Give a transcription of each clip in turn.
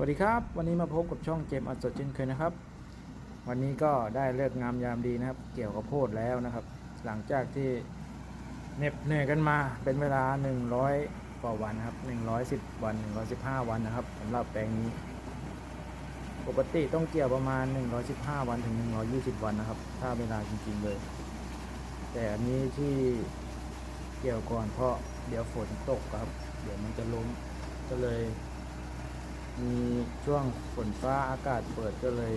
วัสดีครับ วันนี้มาพบกับช่องเกมอัดสดเช่นเคยนะครับ วันนี้ก็ได้เลิกงามยามดีนะครับ เกี่ยวกับโพดแล้วนะครับ หลังจากที่เหน็บเหนื่อยกันมาเป็นเวลา 100กว่าวันครับ 110 วัน 115 วันนะครับสำหรับแปลงนี้ ปกติต้องเกี่ยวประมาณ 115 วันถึง 120 วันนะครับ ถ้าเวลาจริงๆเลย แต่อันนี้ที่เกี่ยวก่อนเพราะเดี๋ยวฝนตกครับ เดี๋ยวมันจะล้มก็เลย มีช่วงฝนฟ้าอากาศเปิดก็เลย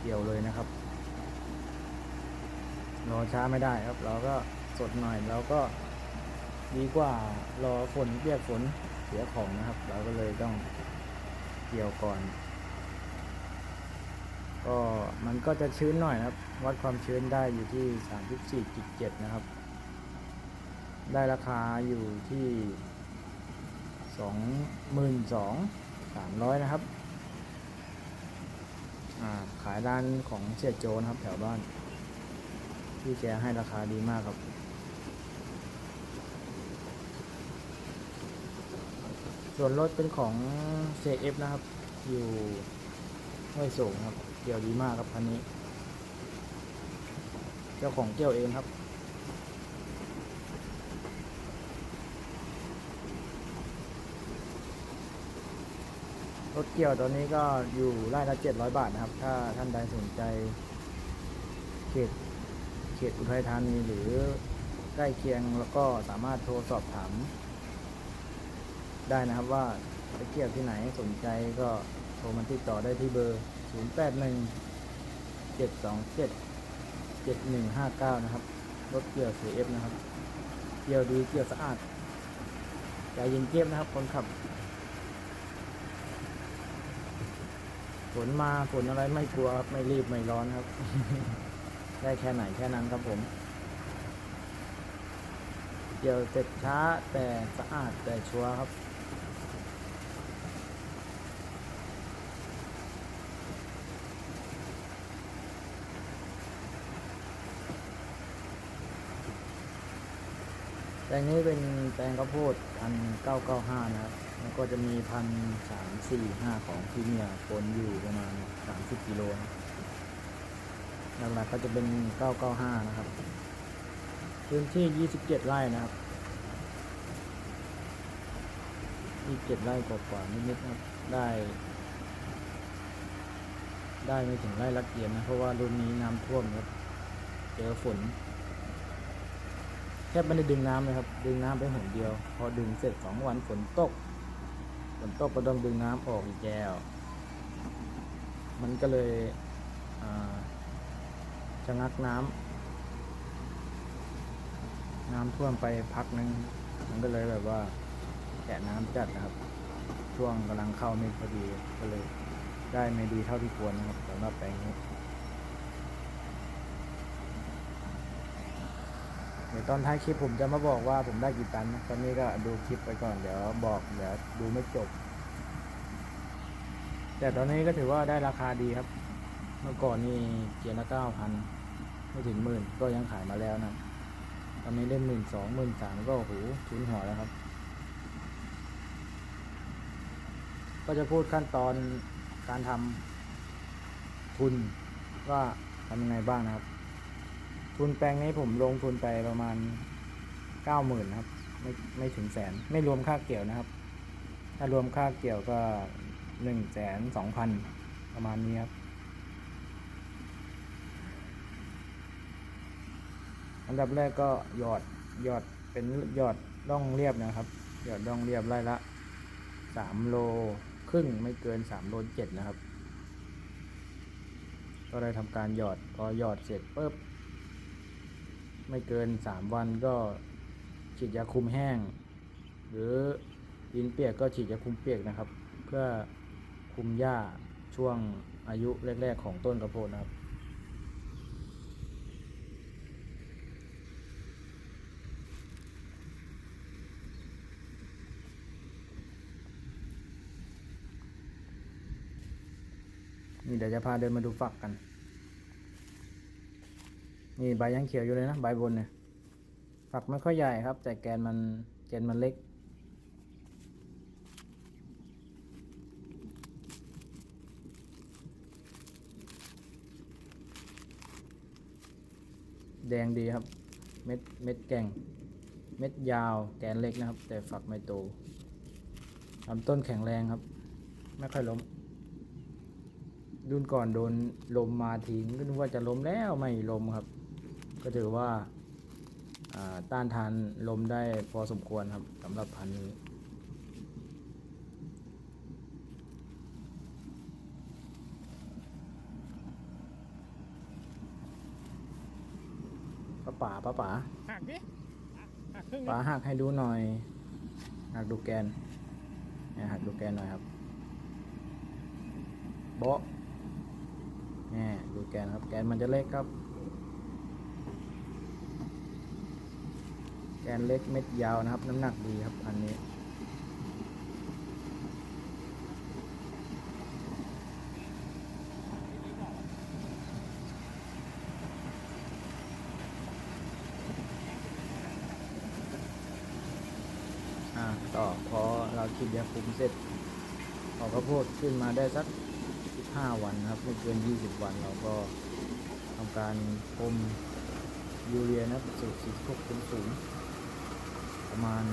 เกี่ยวเลยนะครับรอช้าไม่ได้ครับ เราก็สดหน่อยเราก็ดีกว่ารอฝนเปียกฝนเสียของนะครับ เราก็เลยต้องเกี่ยวก่อน ก็มันก็จะชื้นหน่อยนะครับ วัดความชื้นได้อยู่ที่ 34.7 นะครับ ได้ราคาอยู่ที่สองหมื่น สามร้อยนะครับขายร้านของเสียโจนะครับแถวบ้าน ที่แกให้ราคาดีมากครับส่วนรถเป็นของ CF นะครับ อยู่ห้วยสูงครับ เกี่ยวดีมากครับคันนี้ เจ้าของเกี่ยวเองครับ รถเกี่ยวตอนนี้ก็อยู่ไร่ละ700บาทนะครับ ถ้าท่านใดสนใจ เขตเขตอุทัยธานีหรือใกล้เคียงแล้วก็สามารถโทรสอบถาม ได้นะครับว่าจะเกี่ยวที่ไหนสนใจก็โทรมาติดต่อได้ที่เบอร์ 081 727 7159 นะครับ รถเกี่ยว CF นะครับ เกี่ยวดีเกี่ยวสะอาดใจเย็นเจี๊ยบนะครับ คนขับ ฝนมาฝนอะไรไม่กลัวครับไม่รีบไม่ร้อนครับ ได้แค่ไหนแค่นั้นครับผมเกี่ยวเสร็จช้าแต่สะอาดแต่ชัวร์ครับแปลงนี้เป็นแปลงข้าวโพดพันเก้าเก้าห้านะครับ แล้วก็จะมีพันสามสี่ห้าของพรีเมียร์ปนอยู่ประมาณสามสิบกิโลนะหลักๆก็จะเป็นเก้าเก้าห้านะครับ พื้นที่ยี่สิบเจ็ดไร่นะครับยี่สิบเจ็ดไร่กว่าๆนิดๆนะครับ ได้ ได้ไม่ถึงไร่ละเกียนนะ เพราะว่ารุ่นนี้น้ำท่วมครับ เจอฝนแทบไม่ได้ดึงน้ำเลยครับ ดึงน้ำไปหนเดียว พอดึงเสร็จสองวันฝนตก ฝนกก็ต้องดึงน้ำออกอีกแก้ว มันก็เลยชะงักน้ำน้ำท่วมไปพักหนึง มันก็เลยแบบว่าแกะน้ำจัดนะครับ ช่วงกำลังเข้าไม่พอดีก็เลยได้ไม่ดีเท่าที่ควรนะครับสำหรับแปลงนี้ เดี๋ยวตอนท้ายคลิปผมจะมาบอกว่าผมได้กี่ตันนะตอนนี้ก็ดูคลิปไปก่อน เดี๋ยวบอกเดี๋ยวดูไม่จบ แต่ตอนนี้ก็ถือว่าได้ราคาดีครับ เมื่อก่อนนี่เกียร์ละเก้าพันไม่ถึงหมื่นก็ยังขายมาแล้วนะตอนนี้ได้หมื่นสองหมื่นสามก็โอ้โหชุนหัวแล้วครับ ก็จะพูดขั้นตอนการทำทุนว่าทำยังไงบ้างนะครับ ทุนแปลงนี้ผมลงทุนไปประมาณเก้าหมื่นครับ ไม่ไม่ถึงแสน ไม่รวมค่าเกี่ยวนะครับ ถ้ารวมค่าเกี่ยวก็หนึ่งแสนสองพันประมาณนี้ครับอันดับแรกก็หยอดหยอดเป็นหยอดร่องเรียบนะครับ หยอดร่องเรียบไร่ละสามโลครึ่งไม่เกินสามโลเจ็ดนะครับ ก็ได้ทำการหยอดพอหยอดเสร็จปุ๊บ ไม่เกินสามวันก็ฉีดยาคุมแห้ง หรือดินเปียกก็ฉีดยาคุมเปียกนะครับ เพื่อคุมหญ้าช่วงอายุแรก ๆ ของต้นกระโพดนะครับนี่เดี๋ยวจะพาเดินมาดูฝักกัน นี่ใบยังเขียวอยู่เลยนะใบบนเนี่ยฝักไม่ค่อยใหญ่ครับ แต่แกนมันแกนมันเล็ก แดงดีครับ เม็ดเม็ดแกงเม็ดยาวแกนเล็กนะครับ แต่ฝักไม่โตลำต้นแข็งแรงครับ ไม่ค่อยล้มดุนก่อนโดนลมมาทีก็นึกว่าจะล้มแล้วไม่ล้มครับ ก็ถือว่าอ่าต้านทานลมได้พอสมควรครับสำหรับพันธุ์นี้ป้าป๋าป้าป๋าหักดิหักหักครึ่งป๋าหักให้ดูหน่อยหักดูแกนเนี่ยหักดูแกนหน่อยครับโบะเนี่ยดูแกนครับ แกนมันจะเล็กครับ แก นเล็กเม็ดยาวนะครับ น้ำหนักดีครับอันนี้ อ่าต่อพอเราคิดยาคุมเสร็จพอข้าวโพดขึ้นมาได้สัก 15 วันครับไม่เกิน 20 วันเราก็ทำการพรมยูเรียนะสูตรสีพวกเป็นสูง ประมาณ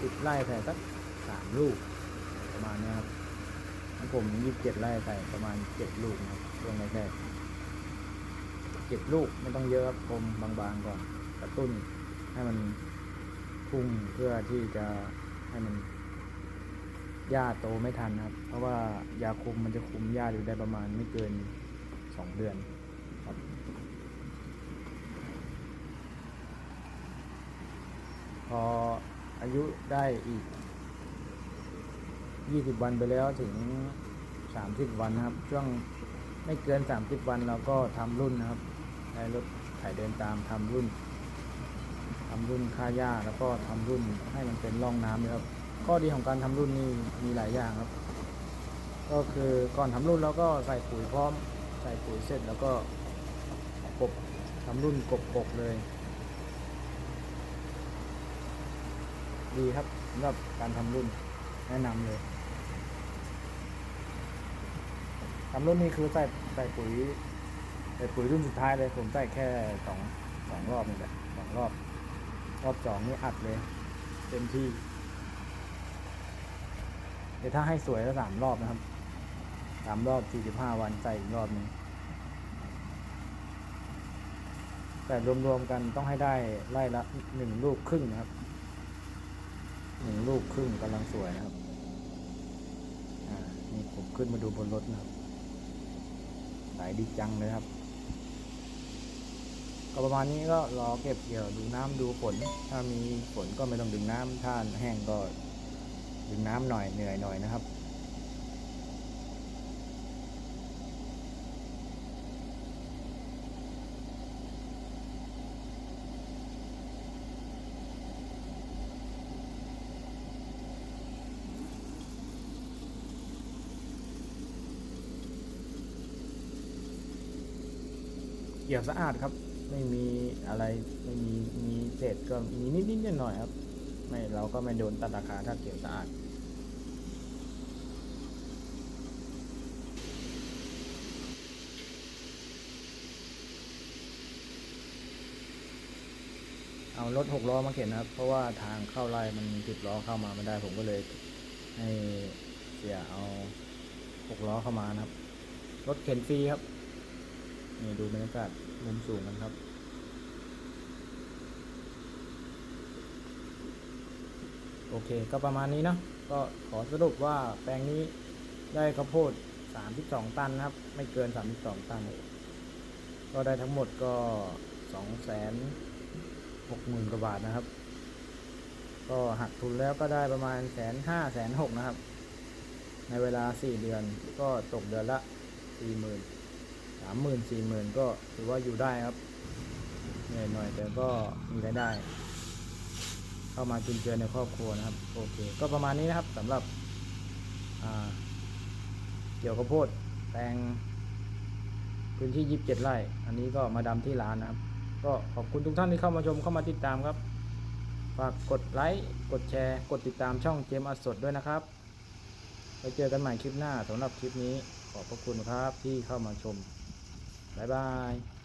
ติดไร่ใส่สัก3ลูก ประมาณนี้ครับของผม27ไร่ใส่ประมาณ7ลูกนะครับช่วงแรกเจ็ดลูกไม่ต้องเยอะครับพรมบางๆก่อนกระตุ้นให้มันพุ่งเพื่อที่จะให้มันหญ้าโตไม่ทันนะครับ เพราะว่ายาคุมมันจะคุมหญ้าอยู่ได้ประมาณไม่เกินสองเดือนครับ พออายุได้อีก 20 วันไปแล้วถึง 30 วันนะครับ ช่วงไม่เกิน 30 วันเราก็ทำรุ่นนะครับใช้รถไถเดินตามทำรุ่นทำรุ่นค่าหญ้าแล้วก็ทำรุ่นให้มันเป็นร่องน้ำเลยครับข้อดีของการทำรุ่นนี่มีหลายอย่างครับ ก็คือก่อนทำรุ่นเราก็ใส่ปุ๋ยพร้อม ใส่ปุ๋ยเสร็จแล้วก็กบทำรุ่นกบกบเลย ดีครับสำหรับการทำรุ่นแนะนำเลยทำรุ่นนี้คือใส่ใส่ปุ๋ยใส่ปุ๋ยรุ่นสุดท้ายเลยผมใส่แค่สองสองรอบนี่แหละสองรอบ รอบสองนี่อัดเลย เต็มที่ เดี๋ยวถ้าให้สวยก็สามรอบนะครับสามรอบสี่สิบห้าวันใส่อีกรอบนึงแต่รวมๆกันต้องให้ได้ไล่ละหนึ่งลูกครึ่งนะครับ หนึ่งลูกครึ่งกำลังสวยนะครับ อ่า นี่ผมขึ้นมาดูบนรถนะครับสายดีจังเลยครับ ก็ประมาณนี้ก็รอเก็บเกี่ยวดูน้ำดูฝน ถ้ามีฝนก็ไม่ต้องดึงน้ำถ้าแห้งก็ดึงน้ำหน่อยเหนื่อยหน่อยนะครับ เกี่ยวสะอาดครับ ไม่มีอะไรไม่มีมีเศษก็มีนิดนิดหน่อยครับ ไม่เราก็ไม่โดนตัดราคาถ้าเกี่ยวสะอาดเอารถหกล้อมาเข็นนะครับ เพราะว่าทางเข้าไร่มันสิบล้อเข้ามาไม่ได้ผมก็เลยให้เสียเอาหกล้อเข้ามานะครับ รถเข็นฟรีครับ นี่ดูบรรยากาศมุมสูงกันครับ โอเคก็ประมาณนี้เนาะก็ขอสรุปว่าแปลงนี้ได้ข้าวโพด 32 ตันนะครับ ไม่เกิน 32 ตัน ก็ได้ทั้งหมดก็2 6 0 0 0 0กว่าบาทนะครับ ก็หักทุนแล้วก็ได้ประมาณแสนห้าแสนหกนะครับ ในเวลา 4 เดือนก็ตกเดือนละ 40,000ามหมื่นสี่หมื่นก็ถือว่าอยู่ได้ครับเหนื่อยหน่อยแต่ก็มีรายได้ เข้ามาจุนเจือในครอบครัวนะครับ โอเค ก็ประมาณนี้นะครับสำหรับเกี่ยวกับโพดแปลงพื้นที่ยี่สิบเจ็ดไร่ อันนี้ก็มาดำที่ร้านนะครับ ก็ขอบคุณทุกท่านที่เข้ามาชมเข้ามาติดตามครับ ฝากกดไลค์ กดแชร์ กดติดตามช่องเจมอัดสดด้วยนะครับไว้เจอกันใหม่คลิปหน้าสำหรับคลิปนี้ขอบพระคุณครับที่เข้ามาชม บ๊ายบาย